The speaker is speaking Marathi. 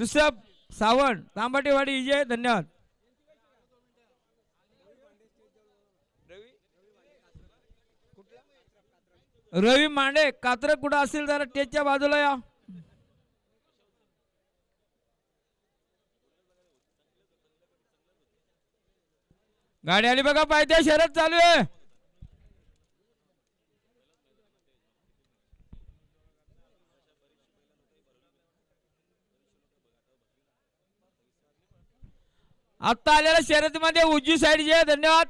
ऋषभ सावंत तांबाटेवाडी विजय धन्यवाद. रवी मांडे कात्र कुठं असेल जरा टेजच्या बाजूला या. गाडी आली बघा पाहिजे शरद चालू आहे. आत्ता आलेल्या शर्यतीमध्ये उजवी साईड जे धन्यवाद.